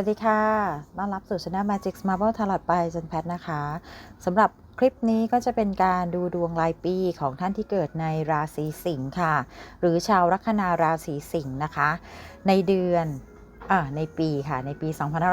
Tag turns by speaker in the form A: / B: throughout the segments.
A: วัสดีค่ะต้อนรับสู่ช anel Magic Marble Tarot ไปจันแพทนะคะสำหรับคลิปนี้ก็จะเป็นการดูดวงรายปีของท่านที่เกิดในราศีสิงค์ค่ะ หรือชาวลัคนาราศีสิงค์นะคะ ในเดือน ในปีค่ะในปี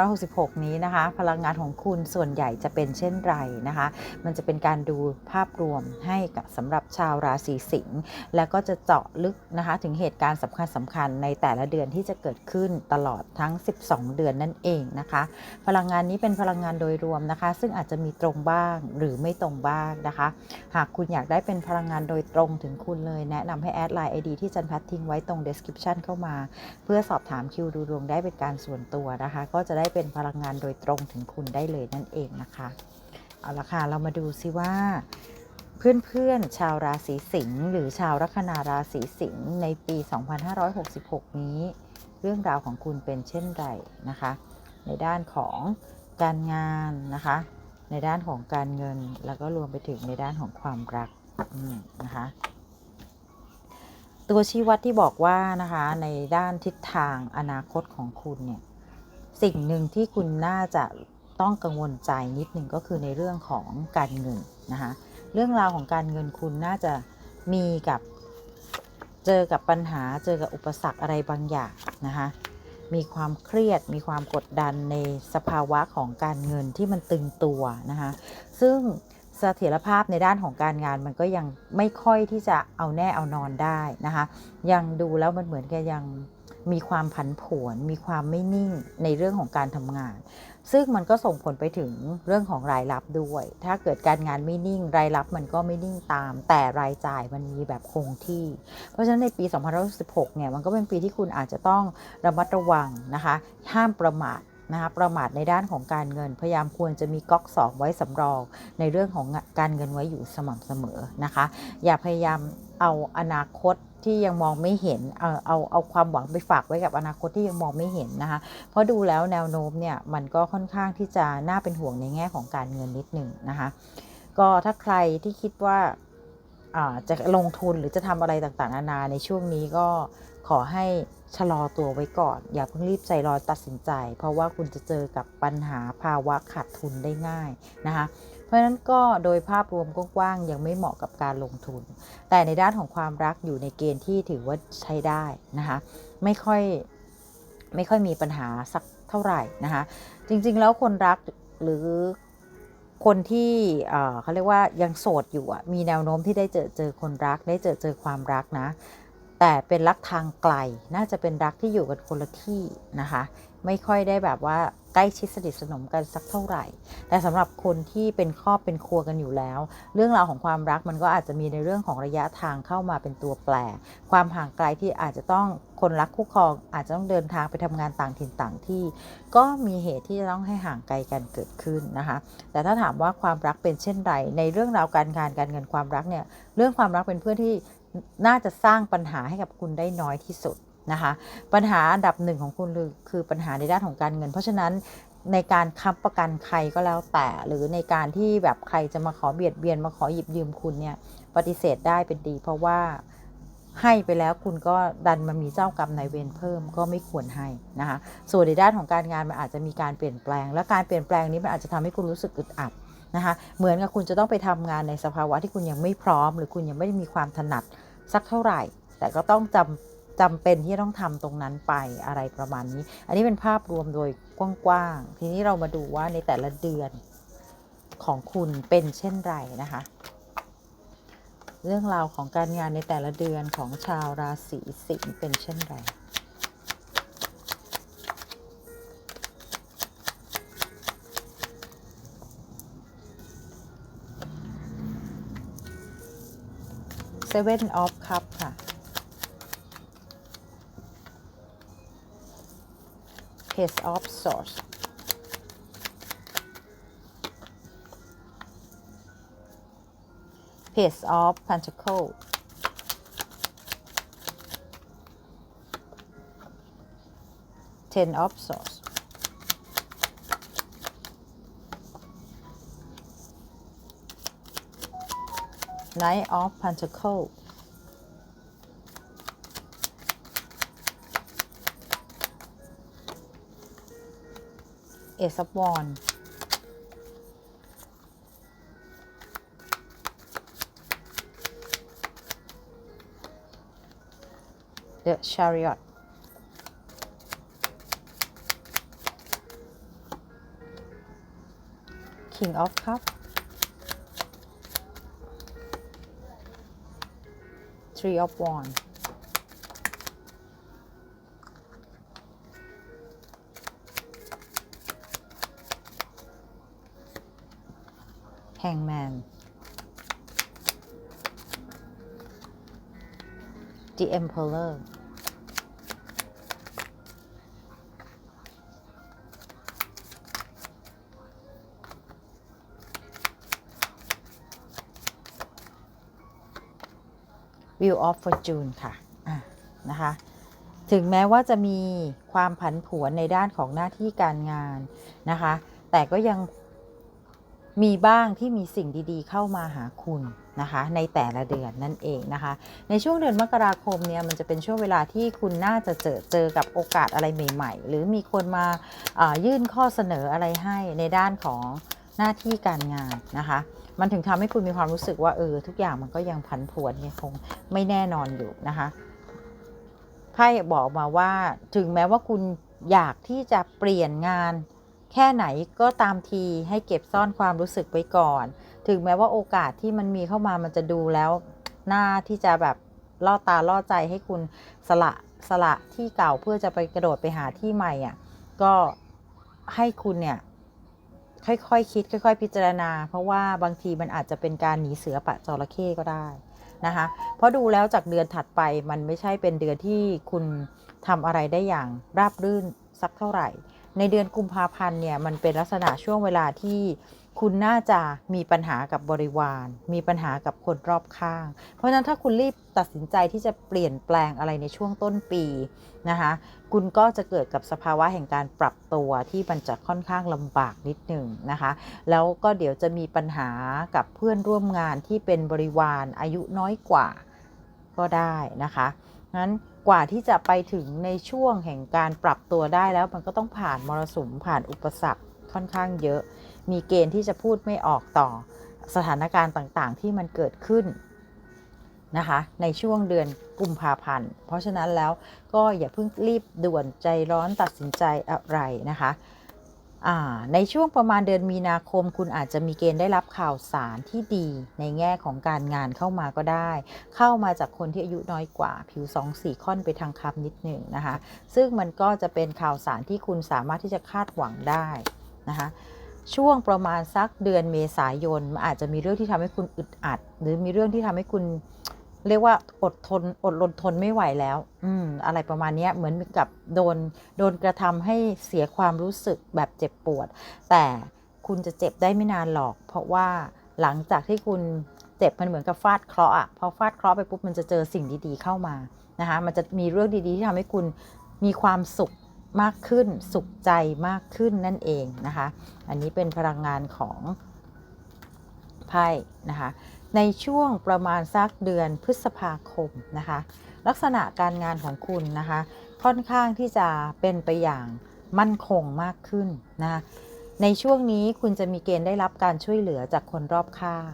A: 2566 นี้นะคะ พลังงานของคุณส่วนใหญ่จะเป็นเช่นไรนะคะ มันจะเป็นการดูภาพรวมให้กับสำหรับชาวราศีสิงห์แล้วก็จะเจาะลึกนะคะถึงเหตุการณ์สำคัญสำคัญในแต่ละเดือนที่จะเกิดขึ้นตลอดทั้ง 12 เดือนนั่นเองนะคะ พลังงานนี้เป็นพลังงานโดยรวมนะคะ ซึ่งอาจจะมีตรงบ้างหรือไม่ตรงบ้างนะคะ หากคุณอยากได้เป็นพลังงานโดยตรงถึงคุณเลยแนะนำให้แอดไลน์ ID ที่จันพัททิ้งไว้ตรง description เข้ามา เพื่อสอบถามคิวดูดวงได้เป็นการส่วนตัวนะคะ ก็จะได้เป็นพลังงานโดยตรงถึงคุณได้เลยนั่นเองนะคะเอาละค่ะเรามาดูซิว่า เพื่อนๆชาวราศีสิงห์หรือชาวลัคนาราศีสิงห์ในปี 2566 นี้ เรื่องราวของคุณเป็นเช่นไรนะคะ ในด้านของการงานนะคะ ในด้านของการเงินแล้วก็รวมไปถึงในด้านของความรักนะคะ ตัวชี้วัดที่บอกว่านะคะในด้านทิศทางอนาคตของคุณเนี่ยสิ่งหนึ่งที่คุณน่าจะต้องกังวลใจนิดหนึ่งก็คือในเรื่องของการเงินนะคะเรื่องราวของการเงินคุณน่าจะมีกับเจอกับปัญหาเจอกับอุปสรรคอะไรบางอย่างนะคะมีความเครียดมีความกดดันในสภาวะของการเงินที่มันตึงตัวนะคะซึ่ง เสถียรภาพในด้านของการงานมันก็ยังไม่ค่อยที่จะเอาแน่เอานอนได้นะคะ ยังดูแล้วมันเหมือนกับยังมีความผันผวนมีความไม่นิ่งในเรื่องของการทำงาน ซึ่งมันก็ส่งผลไปถึงเรื่องของรายรับด้วย ถ้าเกิดการงานไม่นิ่ง รายรับมันก็ไม่นิ่งตาม แต่รายจ่ายมันมีแบบคงที่ เพราะฉะนั้นในปี2016เนี่ยมันก็เป็นปีที่คุณอาจจะต้องระมัดระวังนะคะ ห้ามประมาท นะคะประมาทในด้านของการเงิน พยายามควรจะมีก๊อกสองไว้สำรอง ในเรื่องของการเงินไว้อยู่สม่ำเสมอนะคะ อย่าพยายามเอาอนาคตที่ยังมองไม่เห็น เอาเอาเอาความหวังไปฝากไว้กับอนาคตที่ยังมองไม่เห็นนะคะ เพราะดูแล้วแนวโน้มเนี่ยมันก็ค่อนข้างที่จะน่าเป็นห่วงในแง่ของการเงินนิดหนึ่งนะคะ ก็ถ้าใครที่คิดว่าอ่าจะลงทุนหรือจะทำอะไรต่างๆนานาในช่วงนี้ก็ ขอให้ชะลอตัวไว้ก่อน อย่าเพิ่งรีบใจร้อนตัดสินใจ เพราะว่าคุณจะเจอกับปัญหาภาวะขาดทุนได้ง่ายนะคะเพราะฉะนั้นก็โดยภาพรวมกว้างๆยังไม่เหมาะกับการลงทุน แต่ในด้านของความรักอยู่ในเกณฑ์ที่ถือว่าใช้ได้นะคะไม่ค่อยไม่ค่อยมีปัญหาสักเท่าไหร่นะคะจริงๆแล้วคนรักหรือคนที่เออเขาเรียกว่ายังโสดอยู่มีแนวโน้มที่ได้เจอเจอคนรัก ได้เจอเจอความรักนะ แต่เป็นรักทางไกล น่าจะเป็นรักที่อยู่กันคนละที่นะคะ ไม่ค่อยได้แบบว่าใกล้ชิดสนิทสนมกันสักเท่าไหร่ แต่สำหรับคนที่เป็นครอบเป็นครัวกันอยู่แล้ว เรื่องราวของความรักมันก็อาจจะมีในเรื่องของระยะทางเข้ามาเป็นตัวแปร ความห่างไกลที่อาจจะต้องคนรักคู่ครอง อาจจะต้องเดินทางไปทำงานต่างถิ่นต่างที่ ก็มีเหตุที่จะต้องให้ห่างไกลกันเกิดขึ้นนะคะ แต่ถ้าถามว่าความรักเป็นเช่นไรในเรื่องราวการงานการเงินความรักเนี่ย เรื่องความรักเป็นเพื่อนที่ น่าจะสร้างปัญหาให้กับคุณได้น้อยที่สุดนะคะ ปัญหาอันดับหนึ่งของคุณคือคือปัญหาในด้านของการเงิน เพราะฉะนั้นในการค้ำประกันใครก็แล้วแต่ หรือในการที่แบบใครจะมาขอเบียดเบียนมาขอหยิบยืมคุณเนี่ยปฏิเสธได้เป็นดี เพราะว่าให้ไปแล้วคุณก็ดันมามีเจ้ากรรมนายเวรเพิ่มก็ไม่ควรให้นะคะส่วนในด้านของการงานมันอาจจะมีการเปลี่ยนแปลง และการเปลี่ยนแปลงนี้มันอาจจะทำให้คุณรู้สึกอึดอัดนะคะเหมือนกับคุณจะต้องไปทำงานในสภาวะที่คุณยังไม่พร้อม หรือคุณยังไม่ได้มีความถนัด สักเท่าไหร่ แต่ก็ต้องจำจำเป็นที่ต้องทำตรงนั้นไปอะไรประมาณนี้ อันนี้เป็นภาพรวมโดยกว้างๆ ทีนี้เรามาดูว่าในแต่ละเดือนของคุณเป็นเช่นไรนะคะ เรื่องราวของการงานในแต่ละเดือนของชาวราศีสิงห์เป็นเช่นไร Seven of Cup ค่ะ Page of Swords Page of Pentacle. Ten of Swords Knight of Pentacle Ace of Wands The Chariot King of Cups Three of Wands Hangman. The Emperor Wheel of Fortune ค่ะอะนะคะ ถึงแม้ว่าจะมีความผันผวนในด้านของหน้าที่การงานนะคะ แต่ก็ยังมีบ้างที่มีสิ่งดีๆ เข้ามาหาคุณนะคะ ในแต่ละเดือนนั่นเองนะคะ ในช่วงเดือนมกราคมเนี่ยมันจะเป็นช่วงเวลาที่คุณน่าจะเจอเจอกับโอกาสอะไรใหม่ ๆ หรือมีคนมาายื่นข้อเสนออะไรให้ในด้านของหน้าที่การงานนะคะ มันถึงทำให้คุณมีความรู้สึกว่าเออทุกอย่างมันก็ยังผันผวนยังคงไม่แน่นอนอยู่นะคะไพ่บอกมาว่าถึงแม้ว่าคุณอยากที่จะเปลี่ยนงาน แค่ไหนก็ตามทีให้เก็บซ่อนความรู้สึกไว้ก่อน ถึงแม้ว่าโอกาสที่มันมีเข้ามามันจะดูแล้วหน้าที่จะแบบล่อตาล่อใจให้คุณสละสละที่เก่าเพื่อจะไปกระโดดไปหาที่ใหม่อะก็ให้คุณเนี่ย ค่อยๆคคิด ค่อย ๆ พิจารณา เพราะว่าบางทีมันอาจจะเป็นการหนีเสือปะจระเข้ก็ได้นะคะเพราะดูแล้วจากเดือนถัดไปมันไม่ใช่เป็นเดือนที่คุณทำอะไรได้อย่างราบรื่นสักเท่าไหร่ ในเดือนกุมภาพันธ์เนี่ยมันเป็นลักษณะช่วงเวลาที่ คุณน่าจะมีปัญหากับบริวาร มีปัญหากับคนรอบข้าง เพราะฉะนั้นถ้าคุณรีบตัดสินใจที่จะเปลี่ยนแปลงอะไรในช่วงต้นปีนะคะคุณก็จะเกิดกับสภาวะแห่งการปรับตัวที่มันจะค่อนข้างลำบากนิดหนึ่งนะคะ แล้วก็เดี๋ยวจะมีปัญหากับเพื่อนร่วมงานที่เป็นบริวารอายุน้อยกว่าก็ได้นะคะงั้นกว่าที่จะไปถึงในช่วงแห่งการปรับตัวได้แล้วมันก็ต้องผ่านมรสุมผ่านอุปสรรคค่อนข้างเยอะ มีเกณฑ์ที่จะพูดไม่ออกต่อสถานการณ์ต่างๆ ที่มันเกิดขึ้นนะคะในช่วงเดือนกุมภาพันธ์ เพราะฉะนั้นแล้วก็อย่าเพิ่งรีบด่วนใจร้อนตัดสินใจอะไรนะคะในช่วงประมาณเดือนมีนาคม คุณอาจจะมีเกณฑ์ได้รับข่าวสารที่ดีในแง่ของการงานเข้ามาก็ได้ เข้ามาจากคนที่อายุน้อยกว่า ผิวสองสีค่อนไปทางคำนิดหนึ่งนะคะ ซึ่งมันก็จะเป็นข่าวสารที่คุณสามารถที่จะคาดหวังได้นะคะ ช่วงประมาณสักเดือนเมษายนมันอาจจะมีเรื่องที่ทำให้คุณอึดอัด หรือมีเรื่องที่ทำให้คุณ เรียกว่าอดทนอดรนทนไม่ไหวแล้ว อืมอะไรประมาณนี้เหมือนกับโดนโดนกระทำให้เสียความรู้สึกแบบเจ็บปวด แต่คุณจะเจ็บได้ไม่นานหรอก เพราะว่าหลังจากที่คุณเจ็บมันเหมือนกับฟาดเคราะห์อะพอฟาดเคราะห์ไปปุ๊บมันจะเจอสิ่งดีๆเข้ามานะคะมันจะมีเรื่องดีๆที่ทำให้คุณมีความสุข มากขึ้น สุขใจมากขึ้นนั่นเองนะคะ อันนี้เป็นพลังงานของไพ่นะคะ ในช่วงประมาณสักเดือนพฤษภาคมนะคะ ลักษณะการงานของคุณนะคะ ค่อนข้างที่จะเป็นไปอย่างมั่นคงมากขึ้นนะคะในช่วงนี้คุณจะมีเกณฑ์ได้รับการช่วยเหลือจากคนรอบข้าง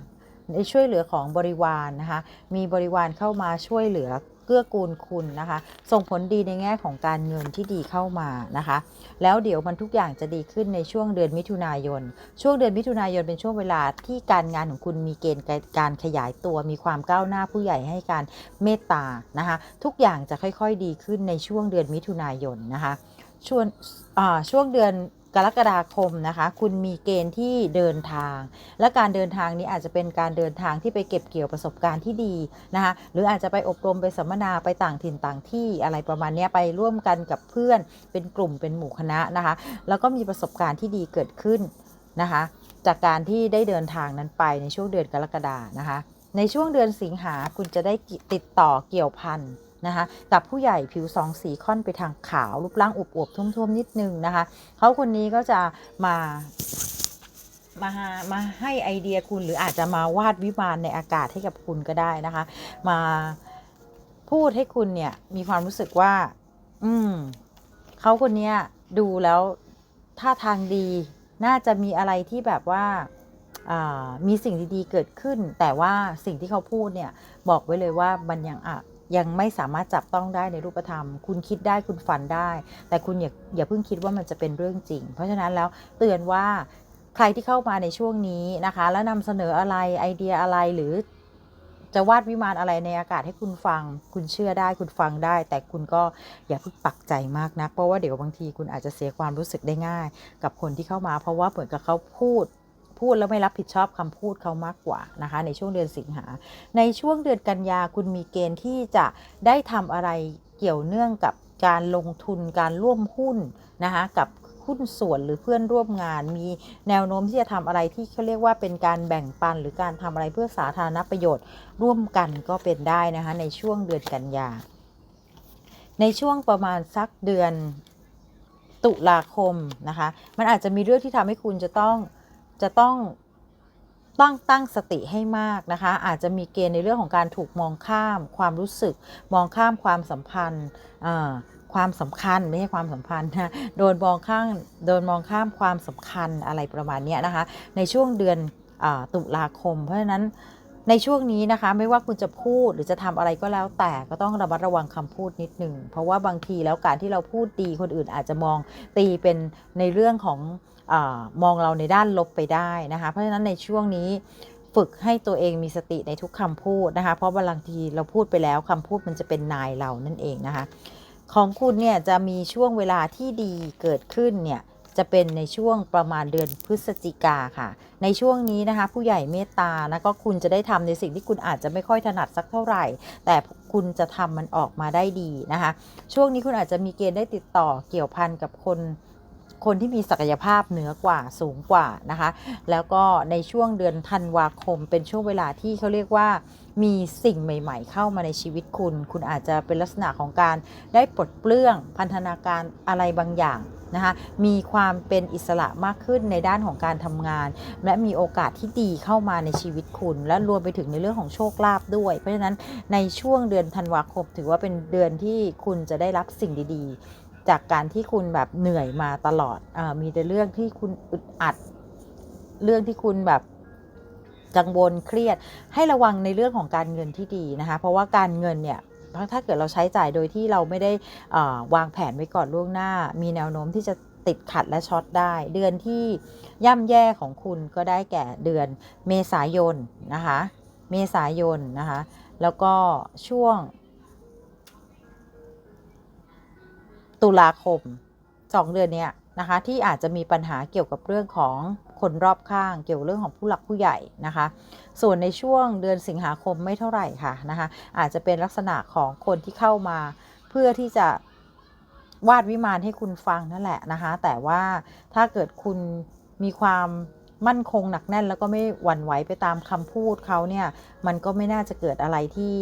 A: ในช่วยเหลือของบริวารนนะคะ มีบริวารเข้ามาช่วยเหลือ กื้อกูลคุณนะคะ ส่งผลดีในแง่ของการเงินที่ดีเข้ามานะคะ แล้วเดี๋ยวมันทุกอย่างจะดีขึ้นในช่วงเดือนมิถุนายน ช่วงเดือนมิถุนายนเป็นช่วงเวลาที่การงานของคุณมีเกณฑ์การขยายตัว มีความก้าวหน้าผู้ใหญ่ให้การเมตตานะคะ ทุกอย่างจะค่อยๆดีขึ้นในช่วงเดือนมิถุนายนนะคะช่วงช่วงเดือน กรกฎาคมนะคะ คุณมีเกณฑ์ที่เดินทาง และการเดินทางนี้อาจจะเป็นการเดินทางที่ไปเก็บเกี่ยวประสบการณ์ที่ดีนะคะหรืออาจจะไปอบรมไปสัมมนาไปต่างถิ่นต่างที่อะไรประมาณนี้ไปร่วมกันกับเพื่อนเป็นกลุ่มเป็นหมู่คณะนะคะ แล้วก็มีประสบการณ์ที่ดีเกิดขึ้นนะคะ จากการที่ได้เดินทางนั้นไปในช่วงเดือนกรกฎานะคะ ในช่วงเดือนสิงหาคุณจะได้ติดต่อเกี่ยวพัน นะคะกับผู้ใหญ่ผิวสองสีค่อนไปทางขาวรูปร่างอวบๆทุ่มๆนิดนึงนะคะเขาคนนี้ก็จะมามามาให้ไอเดียคุณหรืออาจจะมาวาดวิมานในอากาศให้กับคุณก็ได้นะคะ มาพูดให้คุณเนี่ยมีความรู้สึกว่า อืมเขาคนนี้ดูแล้วท่าทางดี น่าจะมีอะไรที่แบบว่าอ่ามีสิ่งดีๆเกิดขึ้น แต่ว่าสิ่งที่เขาพูดเนี่ย บอกไว้เลยว่ามันยังอะ ยังไม่สามารถจับต้องได้ในรูปธรรม คุณคิดได้คุณฝันได้ แต่คุณอย่าอย่าเพิ่งคิดว่ามันจะเป็นเรื่องจริง เพราะฉะนั้นแล้วเตือนว่าใครที่เข้ามาในช่วงนี้นะคะ แล้วนำเสนออะไรไอเดียอะไรหรือจะวาดวิมานอะไรในอากาศให้คุณฟัง คุณเชื่อได้คุณฟังได้ แต่คุณก็อย่าเพิ่งปักใจมากนะเพราะว่าเดี๋ยวบางทีคุณอาจจะเสียความรู้สึกได้ง่าย กับคนที่เข้ามา เพราะว่าเหมือนกับเขาพูด พูดแล้วไม่รับผิดชอบคำพูดเขามากกว่านะคะในช่วงเดือนสิงหา ในช่วงเดือนกันยาคุณมีเกณฑ์ที่จะได้ทำอะไรเกี่ยวเนื่องกับการลงทุนการร่วมหุ้นนะคะกับหุ้นส่วนหรือเพื่อนร่วมงาน มีแนวโน้มที่จะทำอะไรที่เขาเรียกว่าเป็นการแบ่งปัน หรือการทำอะไรเพื่อสาธารณประโยชน์ ร่วมกันก็เป็นได้นะคะในช่วงเดือนกันยา ในช่วงประมาณสักเดือนตุลาคมนะคะ มันอาจจะมีเรื่องที่ทำให้คุณจะต้อง จะต้องต้องตั้งสติให้มากนะคะ อาจจะมีเกณฑ์ในเรื่องของการถูกมองข้าม ความรู้สึก มองข้ามความสัมพันธ์ความสำคัญไม่ใช่ความสัมพันธ์นะโดนมองข้างโดนมองข้ามความสำคัญอะไรประมาณนี้นะคะ ในช่วงเดือนอตุลาคม เพราะฉะนั้น ในช่วงนี้นะคะไม่ว่าคุณจะพูดหรือจะทำอะไรก็แล้ว แต่ก็ต้องระมัดระวังคำพูดนิดหนึ่งเพราะว่าบางทีแล้วการที่เราพูดดีคนอื่นอาจจะมองตีเป็นในเรื่องของอมองเราในด้านลบไปได้นะคะเพราะฉะนั้นในช่วงนี้ฝึกให้ตัวเองมีสติในทุกคำพูดนะคะ เพราะบางทีเราพูดไปแล้วคำพูดมันจะเป็นนายเรานั่นเองนะคะ ของคุณเนี่ยจะมีช่วงเวลาที่ดีเกิดขึ้นเนี่ย จะเป็นในช่วงประมาณเดือนพฤศจิกาค่ะ ในช่วงนี้นะคะ ผู้ใหญ่เมตตานะก็คุณจะได้ทำในสิ่งที่คุณอาจจะไม่ค่อยถนัดสักเท่าไหร่ แต่คุณจะทำมันออกมาได้ดีนะคะ ช่วงนี้คุณอาจจะมีเกณฑ์ได้ติดต่อเกี่ยวพันกับคนคนที่มีศักยภาพเหนือกว่าสูงกว่านะคะ แล้วก็ในช่วงเดือนธันวาคมเป็นช่วงเวลาที่เขาเรียกว่า มีสิ่งใหม่ ๆ เข้ามาในชีวิตคุณ คุณอาจจะเป็นลักษณะของการได้ปลดเปลื้องพันธนาการอะไรบางอย่างนะคะมีความเป็นอิสระมากขึ้นในด้านของการทำงาน และมีโอกาสที่ดีเข้ามาในชีวิตคุณ และรวมไปถึงในเรื่องของโชคลาภด้วย เพราะฉะนั้นในช่วงเดือนธันวาคมถือว่าเป็นเดือนที่คุณจะได้รับสิ่งดีๆ จากการที่คุณแบบเหนื่อยมาตลอดอมีแต่เรื่องที่คุณอึดอัด เรื่องที่คุณแบบ กังวลเครียด ให้ระวังในเรื่องของการเงินที่ดีนะคะ เพราะว่าการเงินเนี่ยถ้าเกิดเราใช้จ่ายโดยที่เราไม่ได้วางแผนไว้ก่อนล่วงหน้า มีแนวโน้มที่จะติดขัดและช็อตได้ เดือนที่ย่ำแย่ของคุณก็ได้แก่เดือนเมษายนนะคะ เมษายนนะคะ แล้วก็ช่วง ตุลาคม2เดือนเนี้ยนะคะที่อาจจะมีปัญหาเกี่ยวกับเรื่องของ คนรอบข้างเกี่ยวเรื่องของผู้หลักผู้ใหญ่นะคะ ส่วนในช่วงเดือนสิงหาคมไม่เท่าไหร่ค่ะนะคะ อาจจะเป็นลักษณะของคนที่เข้ามาเพื่อที่จะวาดวิมานให้คุณฟังนั่นแหละนะคะ แต่ว่าถ้าเกิดคุณมีความมั่นคงหนักแน่น แล้วก็ไม่หวั่นไหวไปตามคำพูดเขาเนี่ย มันก็ไม่น่าจะเกิดอะไรที่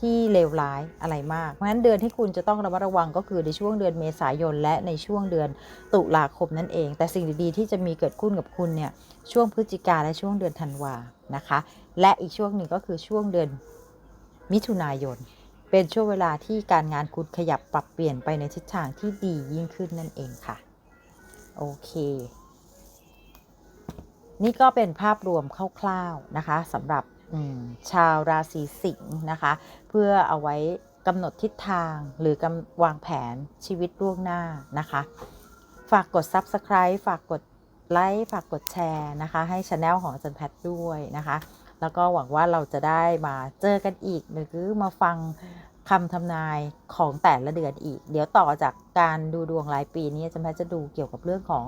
A: ที่เลวร้ายอะไรมาก เพราะฉะนั้นเดือนที่คุณจะต้องระมัดระวังก็คือในช่วงเดือนเมษายน และในช่วงเดือนตุลาคมนั่นเอง แต่สิ่งดีๆที่จะมีเกิดขึ้นกับคุณเนี่ยช่วงพฤศจิกาและช่วงเดือนธันวานะคะ และอีกช่วงหนึ่งก็คือช่วงเดือนมิถุนายน เป็นช่วงเวลาที่การงานคุณขยับปรับเปลี่ยนไปในทิศทางที่ดียิ่งขึ้นนั่นเองค่ะ โอเค นี่ก็เป็นภาพรวมคร่าวๆนะคะสำหรับ ชาวราศีสิงห์นะคะ เพื่อเอาไว้กำหนดทิศทางหรือกำวางแผนชีวิตล่วงหน้านะคะ ฝากกด Subscribe ฝากกดไลค์ฝากกดแชร์นะคะ ให้ช anel ของอาจารย์แพทด้วยนะคะ แล้วก็หวังว่าเราจะได้มาเจอกันอีกหรือมาฟัง คำทำนายของแต่ละเดือนอีก เดี๋ยวต่อจากการดูดวงรายปีนี้อาจารย์แพทย์จะดูเกี่ยวกับเรื่องของ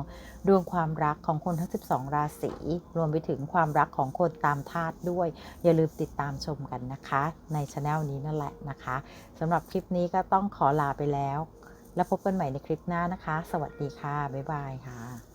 A: ดวงความรักของคนทั้ง 12 ราศี รวมไปถึงความรักของคนตามธาตุด้วย อย่าลืมติดตามชมกันนะคะ ในช anel นี้นั่นแหละนะคะสำหรับคลิปนี้ก็ต้องขอลาไปแล้ว แล้วพบกันใหม่ในคลิปหน้านะคะ สวัสดีค่ะ บ๊ายบายค่ะ